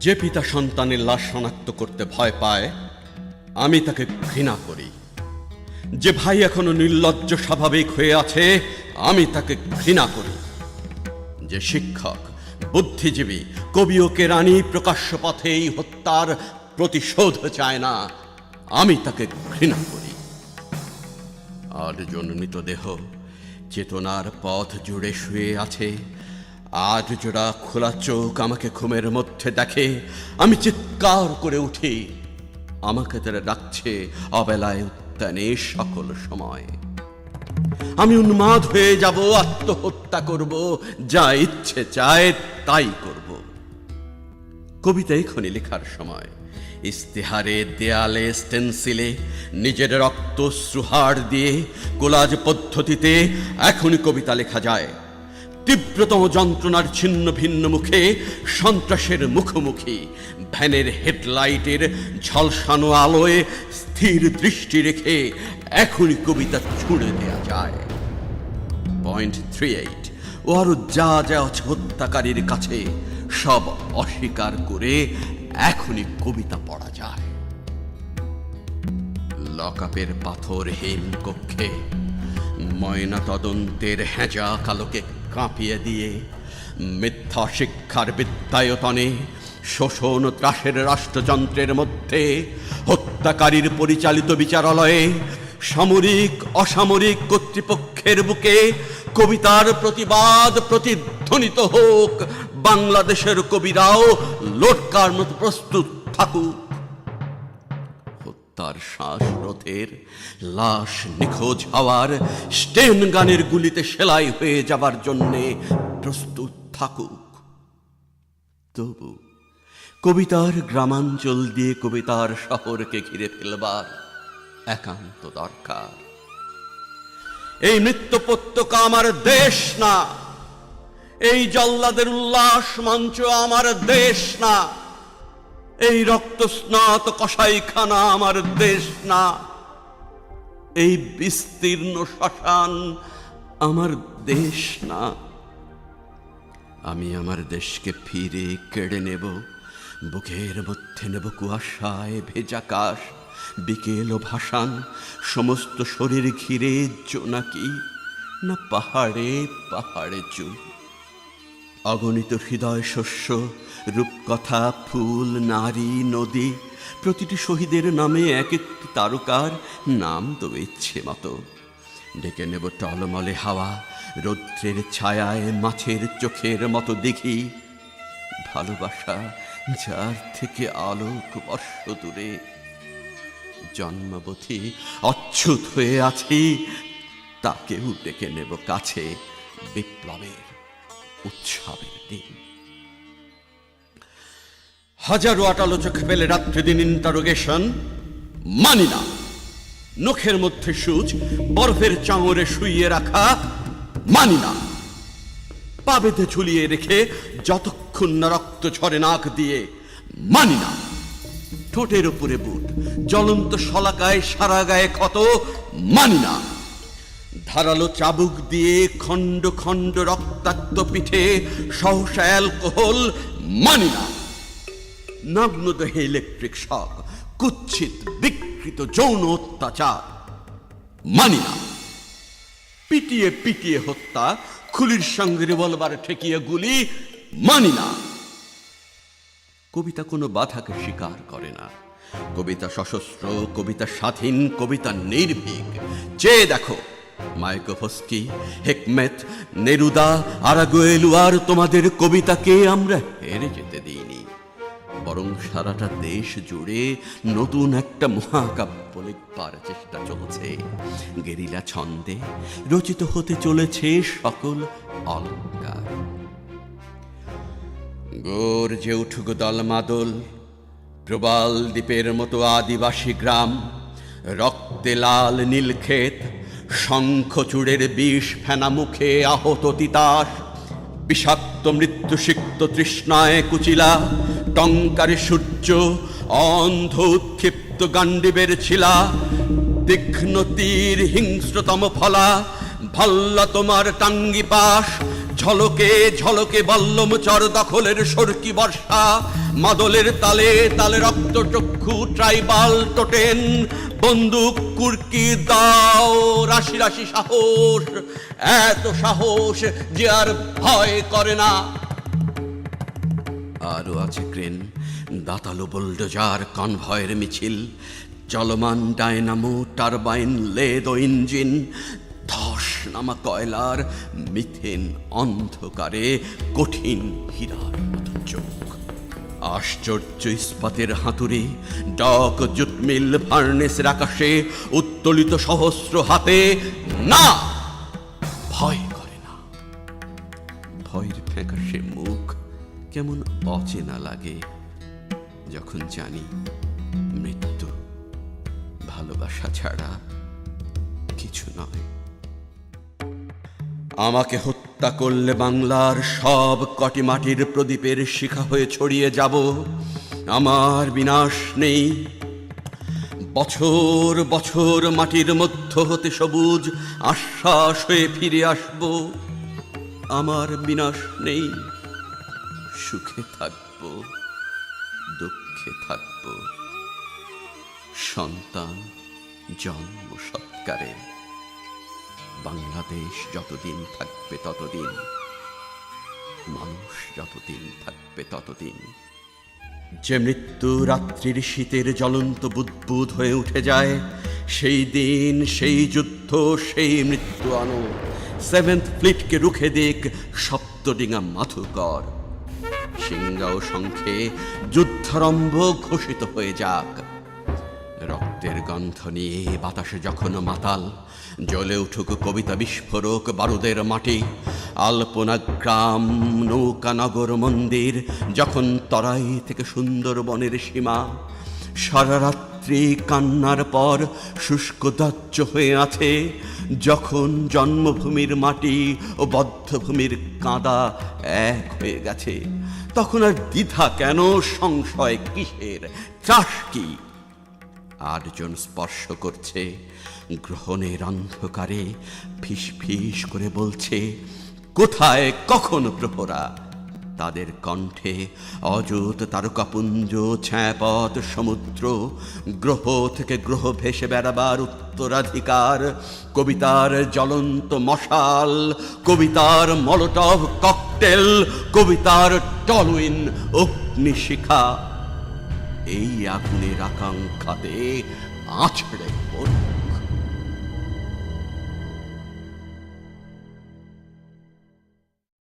যে পিতা সন্তানের লাশ শনাক্ত করতে ভয় পায়, আমি তাকে ঘৃণা করি। যে ভাই এখনও নির্লজ্জ, স্বাভাবিক হয়ে আছে, আমি তাকে ঘৃণা করি। যে শিক্ষক, বুদ্ধিজীবী, কবি ও কেরানি প্রকাশ্য পথে এই হত্যার প্রতিশোধ চায় না, আমি তাকে ঘৃণা করি। আর জন্মিত দেহ চেতনার পথ জুড়ে শুয়ে আছে আজ জোড়া খোলা চোখ আমাকে ঘুমের মধ্যে দেখে। আমি চিৎকার করে উঠি। আমাকে তারা ডাকছে অবেলায় উত্তানে সকল সময়। আমি উন্মাদ হয়ে যাব, আত্মহত্যা করব, যা ইচ্ছে চায় তাই করব। কবিতা এখনই লেখার সময়। ইস্তেহারে, দেয়ালে স্টেন্সিলে নিজের রক্ত সুহার দিয়ে, কোলাজ পদ্ধতিতে এখনই কবিতা লেখা যায়। তীব্রতম যন্ত্রণার ছিন্ন ভিন্ন মুখে সন্ত্রাসের মুখোমুখি, ভ্যানের হেডলাইটের ঝলসানো আলোয় স্থির দৃষ্টি রেখে এখনই কবিতা ছুড়ে দেয়া যায়। পয়েন্ট থ্রি এইট, ও যা যা আছে হত্যাকারীর কাছে, সব অস্বীকার করে এখনই কবিতা পড়া যায়। লকআপের হেম কক্ষে ময়না তদন্তের হেঁচা কালোকে কাঁপিয়ে দিয়ে মিথ্যা শিক্ষার বিদ্যায়তনে শোষণ ত্রাসের রাষ্ট্রযন্ত্রের মধ্যে হত্যাকারীর পরিচালিত বিচারালয়ে সামরিক, অসামরিক কর্তৃপক্ষের বুকে কবিতার প্রতিবাদ প্রতিধ্বনিত হোক, বাংলাদেশের কবিরাও লোটকার মতো প্রস্তুত থাকুক। হত্যার শ্বাসরথের লাশ নিখোঁজ হওয়ার স্টেন গানের গুলিতে সেলাই হয়ে যাবার জন্যে প্রস্তুত থাকুক। তবু কবিতার গ্রামাঞ্চল দিয়ে কবিতার শহরকে ঘিরে ফেলবার একান্ত দরকার। এই নৃত্য উপত্যকা আমার দেশ না, এই জল্লাদের উল্লাস মঞ্চ আমার দেশ না। এই রক্ত স্নাত কসাইখানা আমার দেশ না। এই বিস্তীর্ণ শ্মশান আমার দেশ না। আমি আমার দেশকে ফিরে কেড়ে নেব, বুকের মধ্যে নেব কুয়াশায় ভেজা কাশ বিকেল ভাসান, সমস্ত শরীর ঘিরে জোনাকি, না পাহাড়ে পাহাড়ে চুল। অগণিত হৃদয় শস্য, রূপকথা, ফুল, নারী, নদী, প্রতিটি শহীদের নামে এক একটি তারকার নাম তো ইচ্ছে মতো। ডেকে নেব টলমলে হাওয়া, রৌদ্রের ছায়ায় মাছের চোখের মতো দেখি ভালোবাসা যার থেকে আলোক বর্ষ দূরে। জন্মবতী অচ্ছুত হয়ে আছি, তাকেও ডেকে নেব কাছে বিপ্লবের উৎসবের দিন। হাজারো আটালো চোখ ফেলে রাত্রি দিন ইন্টারোগেশন মানি না। নখের মধ্যে সুচ, বরফের চাঙরে শুইয়ে রাখা। মানি না। পা বেঁধে ঝুলিয়ে রেখে যতক্ষণ না রক্ত ঝরে নাক দিয়ে। মানি না। ঠোঁটের উপরে বুট, জ্বলন্ত শলাকায় সারা গায়ে ক্ষত। মানি না। ধারালো চাবুক দিয়ে খণ্ড খণ্ড রক্তাক্ত পিঠে সহসা অ্যালকোহল মানি না। নগ্ন দেহে ইলেকট্রিক শক, কুচ্ছিত, বিকৃত যৌন অত্যাচার মানি না। পিটিয়ে পিটিয়ে হত্যা, খুলির সঙ্গে রিভলভার ঠেকিয়ে গুলি মানি না। কবিতা কোনো বাধাকে স্বীকার করে না। কবিতা সশস্ত্র, কবিতা স্বাধীন, কবিতা নির্ভীক। চেয়ে দেখো মাইকোফস্কি হেকমেত, নেরুদা আরাগোয়েলুয়ার তোমাদের কবিতাকে আমরা হেরে যেতে দিইনি। বরং সারাটা দেশ জুড়ে নতুন একটা মহাকাব্য লিখবার চেষ্টা চলছে। গেরিলা ছন্দে রচিত হতে চলেছে সকল অলঙ্কার। গর্জে উঠুক দলমাদল প্রবাল দ্বীপের মতো আদিবাসী গ্রাম, রক্তে লাল নীলক্ষেত শঙ্খচূড়ের বিষ ফেনা মুখে আহত তিতাস, বিষাক্ত মৃত্যুসিক্ত তৃষ্ণায় কুচিলা, টঙ্কারে সূর্য, অন্ধ উৎক্ষিপ্ত গান্ডিবের ছিলা, তীক্ষ্ণ তীর হিংস্রতম ফলা, ভাল্লা তোমার টাঙ্গি পাশ ঝলকে ঝলকে বল্লমচর দখলের সরকি বর্ষা। মাদলের তালে তালে রক্ত চক্ষু ট্রাইবাল টোটেন। বন্দুক, কুর্কি দাও, রাশি রাশি সাহস। এত সাহস যে আর ভয় করে না। আরও আছে ক্রেন, দাতালো বোল্ডোজার, কনভয়ের মিছিল। চলমান ডায়নামো, টারবাইন, লেদ ইঞ্জিন। ধস নামা কয়লার মিথেন অন্ধকারে কঠিন হীরার মতো চোখ। আশ্চর্য ইস্পাতের হাতুড়ে, ডক জুটমিল ফার্নেসের আকাশে উত্তোলিত সহস্র হাতে না! ভয় করে না। ভয়ের ফ্যাকাশে মুখ কেমন অচেনা লাগে যখন জানি মৃত্যু ভালোবাসা ছাড়া কিছু নয়। আমাকে হত্যা করলে বাংলার সব কটি মাটির প্রদীপের শিখা হয়ে ছড়িয়ে যাব। আমার বিনাশ নেই। বছর বছর মাটির মধ্য হতে সবুজ আশ্বাস হয়ে ফিরে আসব। আমার বিনাশ নেই। সুখে থাকব, দুঃখে থাকব। সন্তান জন্ম সৎকারে। বাংলাদেশ যতদিন থাকবে ততদিন, মানুষ যতদিন থাকবে ততদিন। যে মৃত্যু রাত্রির শীতের জ্বলন্ত বুদ্বুদ হয়ে উঠে যায়, সেই দিন, সেই যুদ্ধ, সেই মৃত্যু আনো। সেভেন্থ ফ্লিটকে রুখে দিক সপ্তডিঙা মাথুকর সিংহ ও শঙ্খে যুদ্ধারম্ভ ঘোষিত হয়ে যাক। রক্তের গন্ধ নিয়ে বাতাসে যখন মাতাল, জ্বলে উঠুক কবিতা বিস্ফোরক বারুদের মাটি আলপনা গ্রাম নৌকানগর মন্দির, যখন তরাই থেকে সুন্দরবনের সীমা, সারা রাত্রি কান্নার পর শুষ্ক দাহ্য হয়ে আছে, যখন জন্মভূমির মাটি ও বদ্ধভূমির কাঁদা এক হয়ে গেছে, তখন আর দ্বিধা কেন, সংশয় কিসের চাষ কি? আটজন স্পর্শ করছে। গ্রহণের অন্ধকারে ফিস ফিস করে বলছে, কোথায়, কখন প্রহরা? তাদের কণ্ঠে অযুত তারকাপুঞ্জ, ছায়াপথ, সমুদ্র গ্রহ থেকে গ্রহ ভেসে বেড়াবার উত্তরাধিকার, কবিতার জ্বলন্ত মশাল, কবিতার মলটভ ককটেল, কবিতার টলউইন অগ্নিশিখা। এই আগুনের আকাঙ্ক্ষাতে আছড়ে পড়ব